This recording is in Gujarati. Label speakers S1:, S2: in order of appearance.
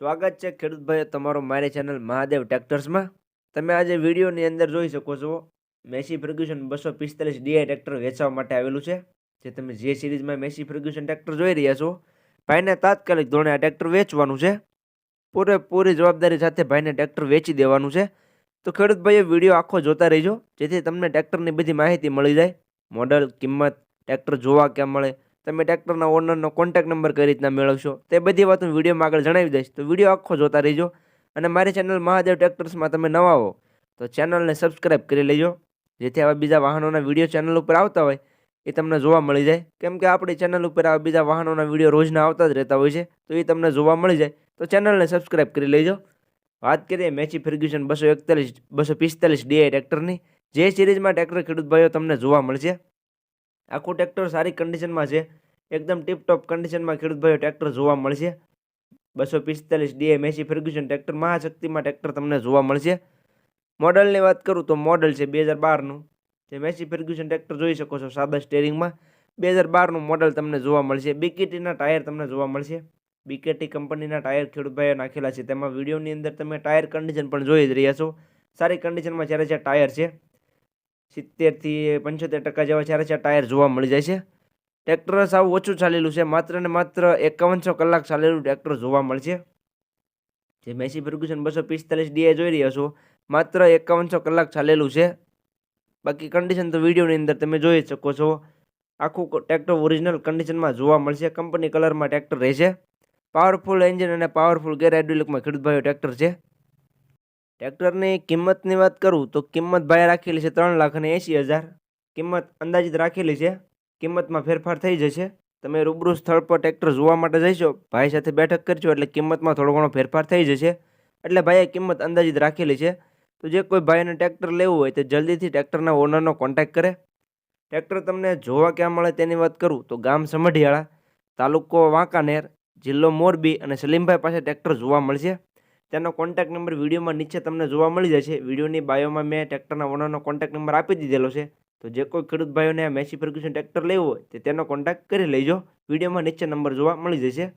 S1: સ્વાગત છે ખેડૂત ભાઈઓ તમારો મારી ચેનલ મહાદેવ ટ્રેક્ટર્સમાં તમે આજે વિડીયોની અંદર જોઈ શકો છો, મેસી ફર્ગ્યુશન બસો પિસ્તાલીસ ડીઆઈ ટ્રેક્ટર વેચવા માટે આવેલું છે, જે તમે જે સિરીઝમાં મેસી ફર્ગ્યુશન ટ્રેક્ટર જોઈ રહ્યા છો, ભાઈને તાત્કાલિક ધોરણે આ ટ્રેક્ટર વેચવાનું છે. પૂરેપૂરી જવાબદારી સાથે ભાઈને ટ્રેક્ટર વેચી દેવાનું છે. તો ખેડૂત ભાઈઓ, વીડિયો આખો જોતા રહીજો, જેથી તમને ટ્રેક્ટરની બધી માહિતી મળી જાય. મોડલ કિંમત ટ્રેક્ટર જોવા ક્યાં મળે તમે ટ્રેક્ટરના ઓનરનો કોન્ટેક્ટ નંબર કઈ રીતના મેળવશો તે બધી વાત હું વિડીયોમાં આગળ જણાવી દઈશ. તો વીડિયો આખો જોતા રહેજો અને મારી ચેનલ મહાદેવ ટ્રેક્ટર્સમાં તમે નવા હો, તો ચેનલને સબસ્ક્રાઈબ કરી લેજો. જેથી આવા બીજા વાહનોના વીડિયો ચેનલ ઉપર આવતા હોય એ તમને જોવા મળી જાય. કેમ કે આપણી ચેનલ ઉપર આવા બીજા વાહનોના વીડિયો રોજના આવતા જ રહેતા હોય છે, તો એ તમને જોવા મળી જાય. તો ચેનલને સબસ્ક્રાઈબ કરી લેજો. વાત કરીએ મેચી ફર્ગ્યુસન બસો એકતાલીસ, બસો પિસ્તાલીસ ડીઆઈ ટ્રેક્ટરની જે સિરીઝમાં ટ્રેક્ટર ખેડૂત ભાઈઓ તમને જોવા મળશે. આખું ટ્રેક્ટર સારી કન્ડિશનમાં છે. એકદમ ટીપટોપ કન્ડિશનમાં ખેડૂતભાઈઓ ટ્રેક્ટર જોવા મળશે. બસો પિસ્તાલીસ ડીએ મેસી ફર્ગ્યુસન ટ્રેક્ટર મહાશક્તિમાં ટ્રેક્ટર તમને જોવા મળશે. મોડલની વાત કરું તો મોડલ છે બે હજાર બારનું જે મેસી ફર્ગ્યુસન ટ્રેક્ટર જોઈ શકો છો સાદા સ્ટેરિંગમાં બે હજાર બારનું મોડલ તમને જોવા મળશે. બીકેટીના ટાયર તમને જોવા મળશે. બીકેટી કંપનીના ટાયર ખેડૂતભાઈઓ નાખેલા છે. તેમાં વિડીયોની અંદર તમે ટાયર કન્ડિશન પણ જોઈ જ રહ્યા છો. સારી કન્ડિશનમાં જ્યારે જ્યાં ટાયર છે સિત્તેરથી પંચોતેર ટકા જેવા ચારે ચાર ટાયર જોવા મળી જાય છે. ટ્રેક્ટર સાવ ઓછું ચાલેલું છે, માત્ર ને માત્ર એકાવનસો કલાક ચાલેલું ટ્રેક્ટર જોવા મળશે જે મેસી ફર્ગ્યુસન બસો પિસ્તાલીસ ડીએ જોઈ રહ્યા છો, માત્ર એકાવનસો કલાક ચાલેલું છે. બાકી કન્ડિશન તો વિડીયોની અંદર તમે જોઈ શકો છો. આખું ટ્રેક્ટર ઓરિજિનલ કન્ડિશનમાં જોવા મળશે કંપની કલરમાં ટ્રેક્ટર રહેશે પાવરફુલ એન્જિન અને પાવરફુલ ગેર હાઇડ્રોલિકમાં ખેડૂત ભાઈઓ ટ્રેક્ટર છે. ટ્રેક્ટરની કિંમતની વાત કરું તો કિંમત ભાઈ રાખેલી છે ત્રણ લાખ અને એંસી હજાર. કિંમત અંદાજિત રાખેલી છે. કિંમતમાં ફેરફાર થઈ જશે. તમે રૂબરૂ સ્થળ પર ટ્રેક્ટર જોવા માટે જઈશો. ભાઈ સાથે બેઠક કરજો એટલે કિંમતમાં થોડો ઘણો ફેરફાર થઈ જશે. એટલે ભાઈએ કિંમત અંદાજિત રાખેલી છે. તો જે કોઈ ભાઈને ટ્રેક્ટર લેવું હોય તે જલ્દીથી ટ્રેક્ટરના ઓનરનો કોન્ટેક્ટ કરે. ટ્રેક્ટર તમને જોવા ક્યાં મળે તેની વાત કરું તો ગામ સમઢિયાળા, તાલુકો વાંકાનેર, જિલ્લો મોરબી અને સલીમભાઈ પાસે ટ્રેક્ટર જોવા મળશે. તેનો કોન્ટેક્ટ નંબર વિડીયોમાં નીચે તમને જોવા મળી જશે. વિડીયોની બાયોમાં મેં ટ્રેક્ટરના ઓનરનો કોન્ટેક્ટ નંબર આપી દીધેલો છે. તો જે કોઈ ખેડૂત ભાઈઓને મેસી ફર્ગ્યુસન ટ્રેક્ટર લેવું હોય તેનો કોન્ટેક્ટ કરી લેજો. વિડીયોમાં નીચે નંબર જોવા મળી જશે.